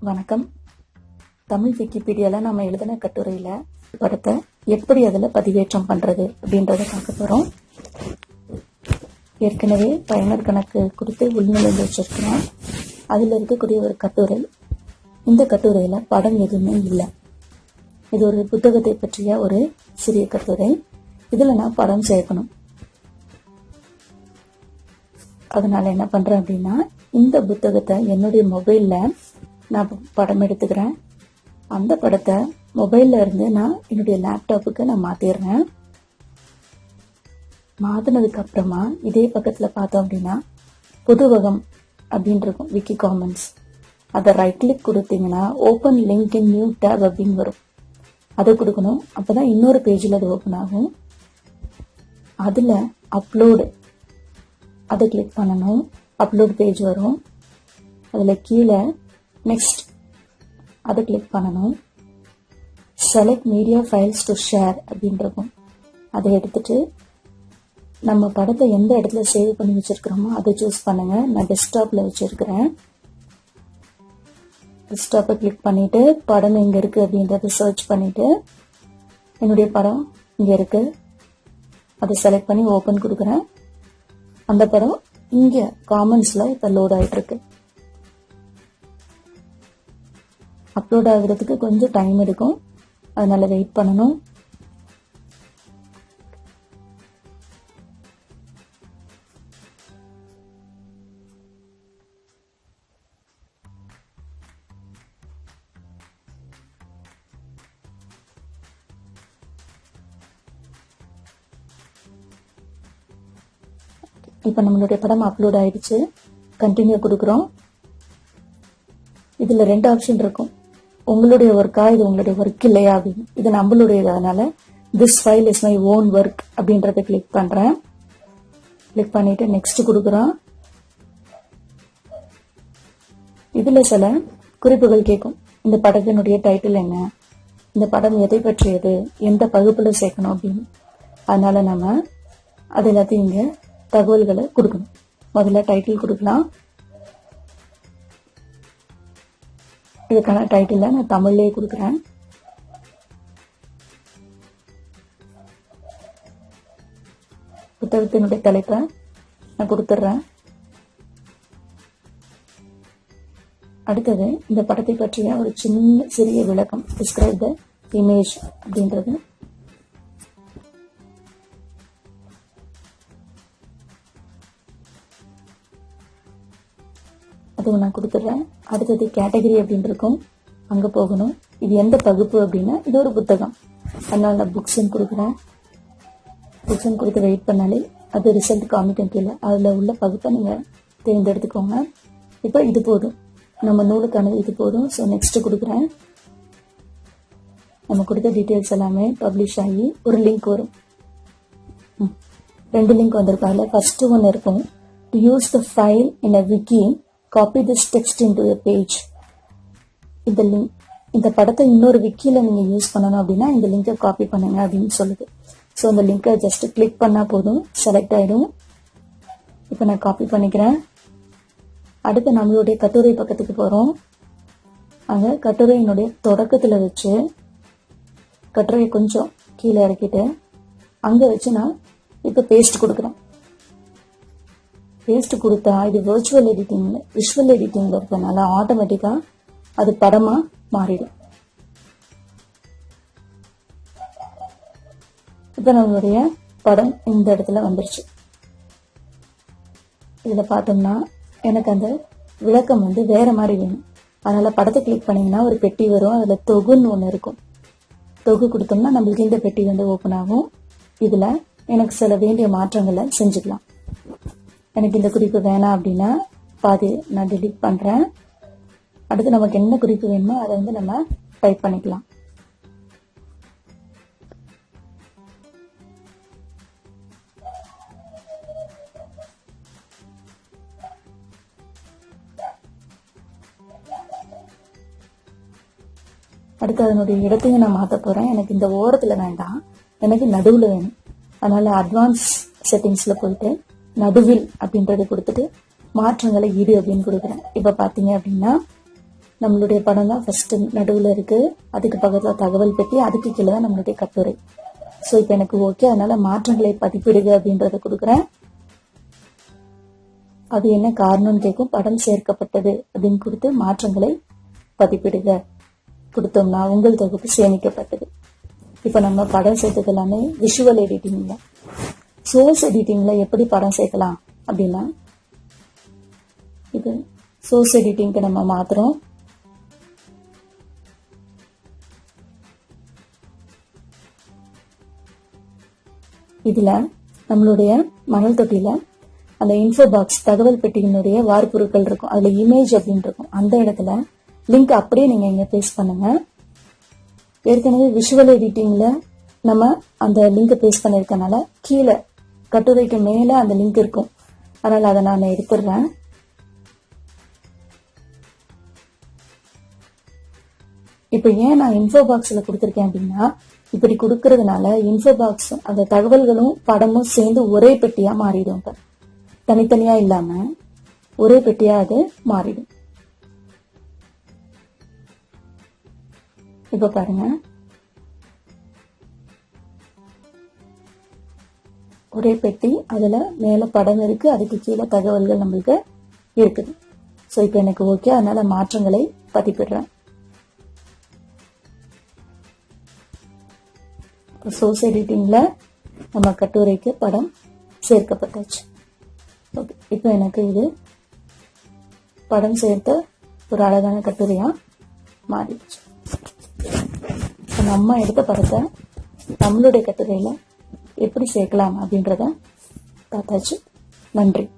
வணக்கம். தமிழ் விக்கிபீடியால நம்ம எழுதின கட்டுரையில படத்தை எப்படி அதில் பதிவேற்றம் பண்றது அப்படின்றத பார்க்க போறோம். ஏற்கனவே பயனர் கணக்கு கொடுத்து உள்நுழைந்து வச்சிருக்கிறோம். அதில் இருக்கக்கூடிய ஒரு கட்டுரை. இந்த கட்டுரையில படம் எதுவுமே இல்லை. இது ஒரு புத்தகத்தை பற்றிய ஒரு சிறிய கட்டுரை. இதுல நான் படம் சேர்க்கணும். அதனால என்ன பண்றேன் அப்படின்னா இந்த புத்தகத்தை என்னுடைய மொபைல்ல நான் படம் எடுத்துக்கிறேன். அந்த படத்தை மொபைலில் இருந்து நான் என்னுடைய லேப்டாப்புக்கு நான் மாற்றிடுறேன் மாற்றினதுக்கப்புறமா இதே பக்கத்தில் பார்த்தோம் அப்படின்னா புதுவகம் அப்படின்னு இருக்கும் விக்கி காமன்ஸ் அதை ரைட் கிளிக் கொடுத்தீங்கன்னா open link in new tab அப்படின்னு வரும். அதை கொடுக்கணும். அப்போ தான் இன்னொரு பேஜில் அது ஓப்பன் ஆகும். அதில் அப்லோடு அதை கிளிக் பண்ணணும். அப்லோட் பேஜ் வரும். அதில் கீழே நெக்ஸ்ட் அதை கிளிக் பண்ணணும். Select media files to share அப்படின்னு இருக்கும் அதை எடுத்துட்டு நம்ம படத்தை எந்த இடத்துல சேவ் பண்ணி வச்சிருக்கிறோமோ அதை சூஸ் பண்ணுங்க. நான் டெஸ்க்டாப்ல வச்சிருக்கிறேன். டெஸ்க்டாப்பை கிளிக் பண்ணிட்டு படம் எங்க இருக்கு அப்படின்றத சர்ச் பண்ணிட்டு என்னுடைய படம் இங்க இருக்கு. அதை செலக்ட் பண்ணி ஓபன் கொடுக்குறேன். அந்த படம் இங்க காமன்ஸில் இப்ப லோட் ஆயிட்டு இருக்கு அப்லோட் ஆகுறதுக்கு கொஞ்சம் டைம் எடுக்கும். அதனால வெயிட் பண்ணணும். இப்போ நம்மளுடைய படம் அப்லோட் ஆயிடுச்சு. கண்டினியூ கொடுக்குறோம். இதுல ரெண்டு ஆப்ஷன் இருக்கும். உங்களுடைய ஒர்க்கா இது உங்களுடைய ஒர்க் இல்லையா அப்படின்னு. இது நம்மளுடையது அதனால this file is my own work அப்படின்றத கிளிக் பண்றேன். கிளிக் பண்ணிட்டு நெக்ஸ்ட் கொடுக்குறோம். இதுல சில குறிப்புகள் கேட்கும். இந்த படத்தினுடைய டைட்டில் என்ன? இந்த படம் எதை பற்றியது? எந்த பகுப்புல சேர்க்கணும் அப்படின்னு. அதனால நம்ம அது எல்லாத்தையும் இங்க தகவல்களை கொடுக்கணும். முதல்ல டைட்டில் கொடுக்கலாம். இதுக்கான டைட்டில நான் தமிழ்லேயே கொடுக்குறேன். புத்தகத்தினுடைய தலைப்பை நான் கொடுத்துட்றேன். அடுத்தது இந்த படத்தை பற்றிய ஒரு சின்ன சிறிய விளக்கம் டிஸ்கிரைப் த இமேஜ் அப்படின்றது. அதுவும் நான் கொடுத்துட்றேன். அடுத்தது கேட்டகரி அப்படின்னு இருக்கும். அங்கே போகணும். இது எந்த பகுப்பு அப்படின்னா இது ஒரு புத்தகம். அதனால நான் புக்ஸ்ன்னு கொடுக்குறேன். புக்ஸ்ன்னு கொடுத்து வெயிட் பண்ணாலே அது ரிசல்ட் காமிக்கும் கீழே அதில் உள்ள பகுப்பை நீங்கள் தேர்ந்தெடுத்துக்கோங்க. இப்போ இது போதும். நம்ம நூலுக்கானது இது போதும். ஸோ நெக்ஸ்ட் கொடுக்குறேன். நம்ம கொடுத்த டீட்டெயில்ஸ் எல்லாமே பப்ளிஷ் ஆகி ஒரு லிங்க் வரும். ரெண்டு லிங்க் வந்திருக்கும் அதில் ஃபர்ஸ்ட் ஒன்று இருக்கும். To use the file in a wiki copy this text into page இந்த லிங்க் இந்த படத்தை இன்னொரு விக்கியில் நீங்கள் யூஸ் பண்ணணும் அப்படின்னா இந்த லிங்கை காப்பி பண்ணுங்க அப்படின்னு சொல்லுது. ஸோ அந்த லிங்கை ஜஸ்ட் கிளிக் பண்ணால் போதும் செலக்ட் ஆகிடும் இப்போ நான் காப்பி பண்ணிக்கிறேன். அடுத்து நம்மளுடைய கட்டுரை பக்கத்துக்கு போகிறோம் அங்கே கட்டுரையினுடைய தொடக்கத்தில் வச்சு கட்டுரையை கொஞ்சம் கீழே இறக்கிட்டு அங்கே வச்சு நான் இப்போ பேஸ்ட் கொடுக்குறேன் பேஸ்ட் கொடுத்தா இது விர்ச்சுவல் எடிட்டிங்ல விஷுவல் எடிட்டிங்ல இருக்கனால ஆட்டோமேட்டிக்கா அது படமா மாறிடும். இப்போ நம்மளுடைய படம் இந்த இடத்துல வந்துருச்சு. இதுல பார்த்தோம்னா எனக்கு அந்த விளக்கம் வந்து வேற மாதிரி வேணும். அதனால படத்தை கிளிக் பண்ணீங்கன்னா ஒரு பெட்டி வரும். அதுல தொகுன்னு ஒன்று இருக்கும். தொகு கொடுத்தோம்னா நம்மளுக்கு இந்த பெட்டி வந்து ஓப்பன் ஆகும். இதுல எனக்கு சில வேண்டிய மாற்றங்களை செஞ்சுக்கலாம். எனக்கு இந்த குறிப்பு வேணாம் அப்படின்னா பாதி நான் டெலிட் பண்ணுறேன் அடுத்து நமக்கு என்ன குறிப்பு வேணுமோ அதை வந்து நம்ம டைப் பண்ணிக்கலாம். அடுத்து அதனுடைய இடத்தையும் நான் மாற்ற போறேன். எனக்கு இந்த ஓரத்துல வேண்டாம். எனக்கு நடுவில் வேணும். அதனால அட்வான்ஸ் செட்டிங்ஸ்ல போயிட்டு நடுவில் அப்படின்றத கொடுத்துட்டு மாற்றங்களை இரு அப்படின்னு கொடுக்குறேன். இப்ப பாத்தீங்க அப்படின்னா நம்மளுடைய படம் தான் ஃபர்ஸ்ட் நடுவில் இருக்கு. அதுக்கு பக்கத்தில் தகவல் பெட்டி அதுக்கு கீழே தான் நம்மளுடைய கட்டுரை. ஸோ இப்போ எனக்கு ஓகே அதனால மாற்றங்களை பதிப்பிடுக அப்படின்றத கொடுக்குறேன். அது என்ன காரணம்னு கேட்கும். படம் சேர்க்கப்பட்டது அப்படின்னு கொடுத்து மாற்றங்களை பதிப்பிடுக. கொடுத்தோம்னா உங்கள் தொகுப்பு சேமிக்கப்பட்டது. இப்போ நம்ம படம் சேர்த்தது எல்லாமே விஷுவல் தான். சோர்ஸ் எடிட்டிங்கில் எப்படி படம் சேர்க்கலாம் அப்படின்னா இது சோர்ஸ் எடிட்டிங்க்கு நம்ம மாத்துறோம். இதில் நம்மளுடைய மணல் தொட்டியில் அந்த இன்ஃபோ பாக்ஸ் தகவல் பெட்டியினுடைய வார்பொருட்கள் இருக்கும். அதில் இமேஜ் அப்படின்னு இருக்கும். அந்த இடத்துல லிங்க் அப்படியே நீங்கள் இங்கே பேஸ்ட் பண்ணுங்க. ஏற்கனவே விஷுவல் எடிட்டிங்கில் நம்ம அந்த லிங்க் பேஸ்ட் பண்ணிருக்கனால கீழே கட்டுரைக்கு மேல அந்த லிங்க் இருக்கும். அதனால அதை நான் எடுத்துடுறேன். இப்போ ஏன் நான் இன்ஃபோ பாக்ஸ்ல கொடுத்துருக்கேன் அப்படின்னா இப்படி கொடுக்கறதுனால இன்ஃபோ பாக்ஸ் அந்த தகவல்களும் படமும் சேர்ந்து ஒரே பெட்டியா மாறிடும் இப்ப. தனித்தனியா இல்லாம ஒரே பெட்டியா அது மாறிடும். இப்போ பாருங்க. ஒரே பெட்டி அதில் மேலே படம் இருக்குது அதுக்கு கீழே தகவல்கள் நம்மளுக்கு இருக்குது. ஸோ இப்போ எனக்கு ஓகே அதனால் மாற்றங்களை பதிப்பிடுறேன். சோர்ஸ் எடிட்டிங்கில் நம்ம கட்டுரைக்கு படம் சேர்க்கப்பட்டாச்சு. ஓகே இப்போ எனக்கு இது படம் சேர்த்த ஒரு அழகான கட்டுரையாக மாறிடுச்சு. நம்ம எடுத்த படத்தை நம்மளுடைய கட்டுரையில் எப்படி சேர்க்கலாம் அப்படின்றத பார்த்தாச்சு. நன்றி.